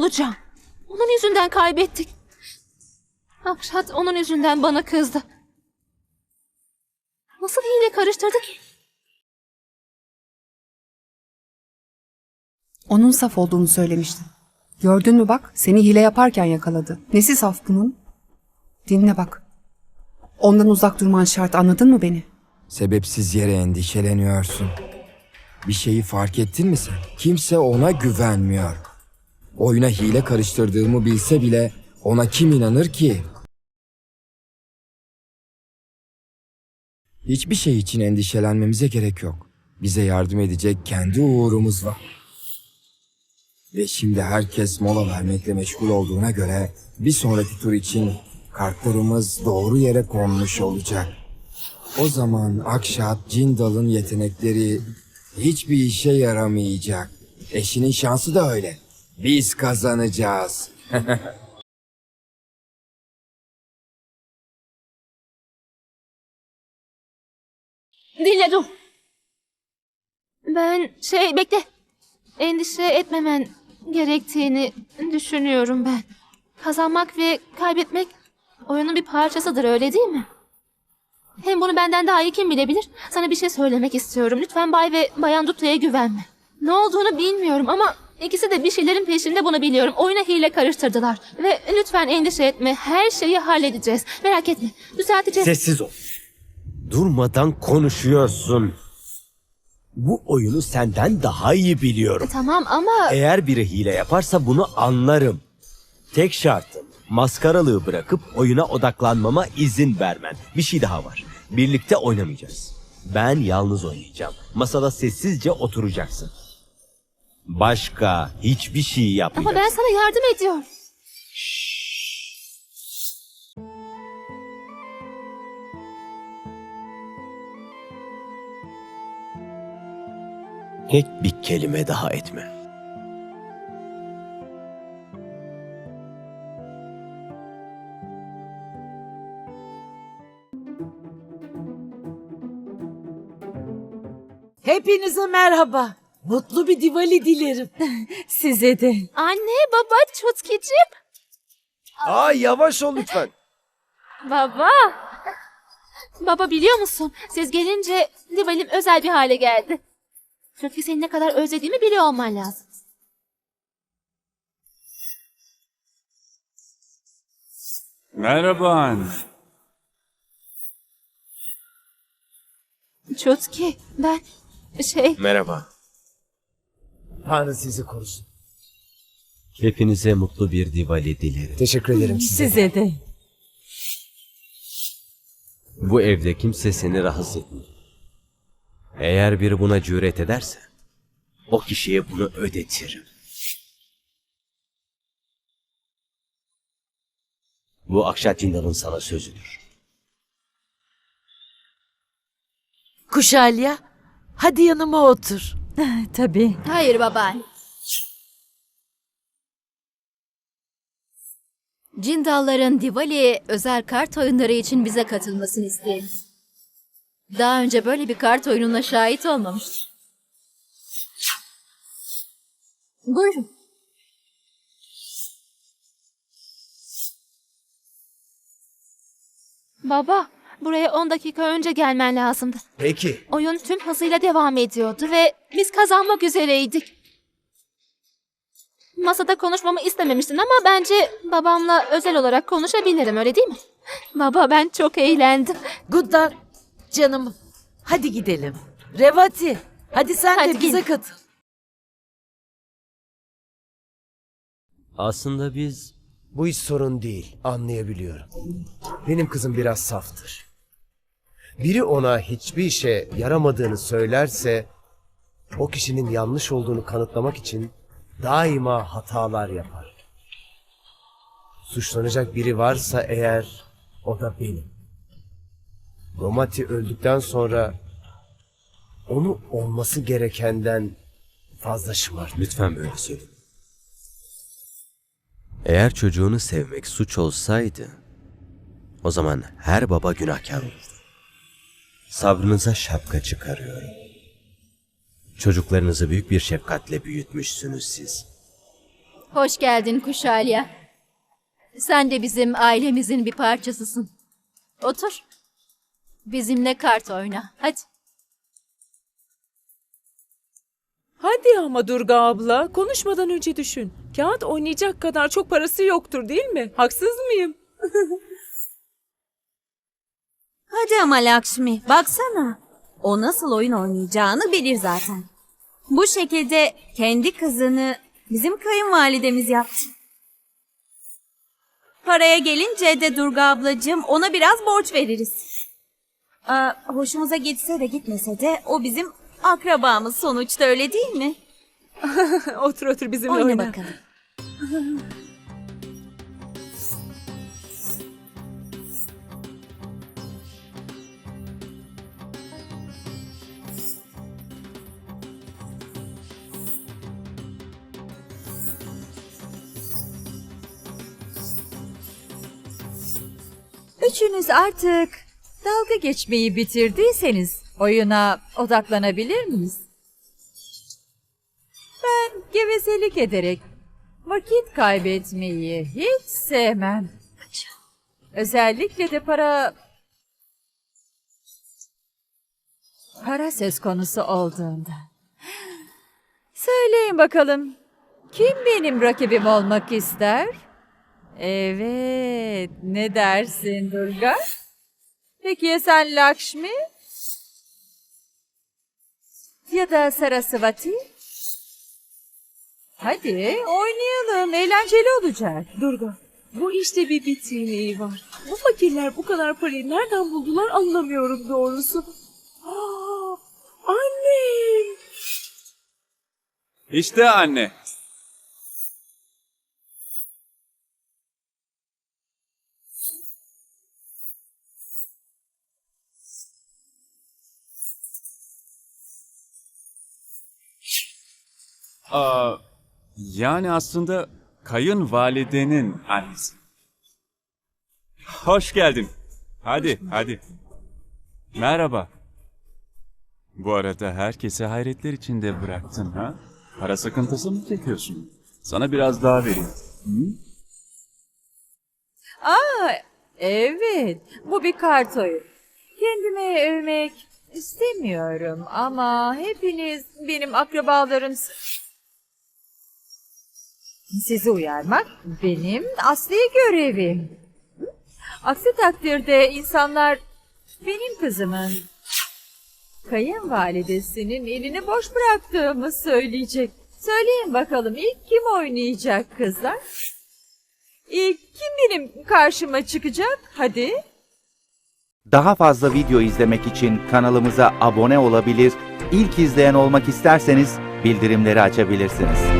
olacağım. Onun yüzünden kaybettik. Akşat onun yüzünden bana kızdı. Nasıl hile karıştırdı ki? Onun saf olduğunu söylemiştin. Gördün mü bak, seni hile yaparken yakaladı. Nesi saf bunun? Dinle bak. Ondan uzak durman şart, anladın mı beni? Sebepsiz yere endişeleniyorsun. Bir şeyi fark ettin mi sen? Kimse ona güvenmiyor. Oyuna hile karıştırdığımı bilse bile ona kim inanır ki? Hiçbir şey için endişelenmemize gerek yok. Bize yardım edecek kendi uğurumuz var. Ve şimdi herkes mola vermekle meşgul olduğuna göre bir sonraki tur için kartlarımız doğru yere konmuş olacak. O zaman Akşat Cindal'ın yetenekleri hiçbir işe yaramayacak. Eşinin şansı da öyle. Biz kazanacağız. Dinle dur. Ben şey bekle. Endişe etmemen gerektiğini düşünüyorum ben. Kazanmak ve kaybetmek oyunun bir parçasıdır öyle değil mi? Hem bunu benden daha iyi kim bilebilir? Sana bir şey söylemek istiyorum. Lütfen Bay ve Bayan Dutla'ya güvenme. Ne olduğunu bilmiyorum ama ikisi de bir şeylerin peşinde bunu biliyorum. Oyuna hile karıştırdılar. Ve lütfen endişe etme. Her şeyi halledeceğiz. Merak etme. Düzelteceğiz. Sessiz ol. Durmadan konuşuyorsun. Bu oyunu senden daha iyi biliyorum. Tamam ama... Eğer biri hile yaparsa bunu anlarım. Tek şartım maskaralığı bırakıp oyuna odaklanmama izin vermen. Bir şey daha var. Birlikte oynamayacağız. Ben yalnız oynayacağım. Masada sessizce oturacaksın. Başka hiçbir şey Ama yapmayacaksın. ben sana yardım ediyorum. Tek bir kelime daha etme. Hepinize merhaba. Mutlu bir Diwali dilerim. Size de. Anne, baba, Çotkicim. Aa yavaş ol lütfen. Baba. Baba biliyor musun? Siz gelince Divalim özel bir hale geldi. Çotki seni ne kadar özlediğimi biliyor olman lazım. Merhaba anne. Çotki, ben şey... Merhaba. Tanrı sizi korusun. Hepinize mutlu bir Diwali dilerim. Teşekkür ederim size. Size de. Bu evde kimse seni rahatsız etmiyor. Eğer biri buna cüret ederse, o kişiye bunu ödetirim. Bu Akşat Cindal'ın sana sözüdür. Kuşalya, hadi yanıma otur. Tabii. Hayır babaanne. Cindalların Diwali özel kart oyunları için bize katılmasını isterim. Daha önce böyle bir kart oyununa şahit olmamıştım. Buyurun. Baba, buraya 10 dakika önce gelmen lazımdı. Peki. Oyun tüm hızıyla devam ediyordu ve biz kazanmak üzereydik. Masada konuşmamı istememiştin ama bence babamla özel olarak konuşabilirim öyle değil mi? Baba ben çok eğlendim. Gundar, canım, hadi gidelim. Revati, hadi sen Hadi de bize katıl. Aslında biz Bu hiç sorun değil. Anlayabiliyorum. Benim kızım biraz saftır. Biri ona hiçbir işe yaramadığını söylerse o kişinin yanlış olduğunu kanıtlamak için daima hatalar yapar. Suçlanacak biri varsa eğer o da benim. Romati öldükten sonra onu olması gerekenden fazla şımart. lütfen böyle söyle. Eğer çocuğunu sevmek suç olsaydı, o zaman her baba günahkar olurdu. Sabrınıza şapka çıkarıyorum. Çocuklarınızı büyük bir şefkatle büyütmüşsünüz siz. Hoş geldin Kuşalya. Sen de bizim ailemizin bir parçasısın. Otur. Bizimle kart oyna. Hadi. Hadi ama Durga abla, konuşmadan önce düşün. Kağıt oynayacak kadar çok parası yoktur değil mi? Haksız mıyım? Hadi ama Lakshmi, baksana. O nasıl oyun oynayacağını bilir zaten. Bu şekilde kendi kızını bizim kayınvalidemiz yaptı. Paraya gelince de Durga ablacığım ona biraz borç veririz. Aa, hoşumuza gitse de gitmese de o bizim akrabamız sonuçta öyle değil mi? otur otur bizimle Oyna oyna. bakalım. Üçünüz artık dalga geçmeyi bitirdiyseniz oyuna odaklanabilir miyiz? Ben gevezelik ederek vakit kaybetmeyi hiç sevmem. Özellikle de para para söz konusu olduğunda. Söyleyin bakalım. Kim benim rakibim olmak ister? Evet, ne dersin Durga? Peki ya sen Lakshmi? Ya da Sarasvati? Hadi oynayalım, eğlenceli olacak. Durga, bu işte bir bitkinliği var. Bu fakirler bu kadar parayı nereden buldular anlamıyorum doğrusu. Aa, annem! İşte anne. Yani aslında kayınvalidenin annesi. Hoş geldin. Hadi, hadi. Merhaba. Bu arada herkese hayretler içinde bıraktın ha? Para sıkıntısı mı çekiyorsun? Sana biraz daha vereyim. Aa, evet, bu bir kart oyunu. Kendimi övmek istemiyorum ama hepiniz benim akrabalarımsınız. Sizi uyarmak benim asli görevim. Aksi takdirde insanlar benim kızımın kayınvalidesinin elini boş bıraktığımı söyleyecek. Söyleyin bakalım ilk kim oynayacak kızlar? İlk kim benim karşıma çıkacak? Hadi. Daha fazla video izlemek için kanalımıza abone olabilir, ilk izleyen olmak isterseniz bildirimleri açabilirsiniz.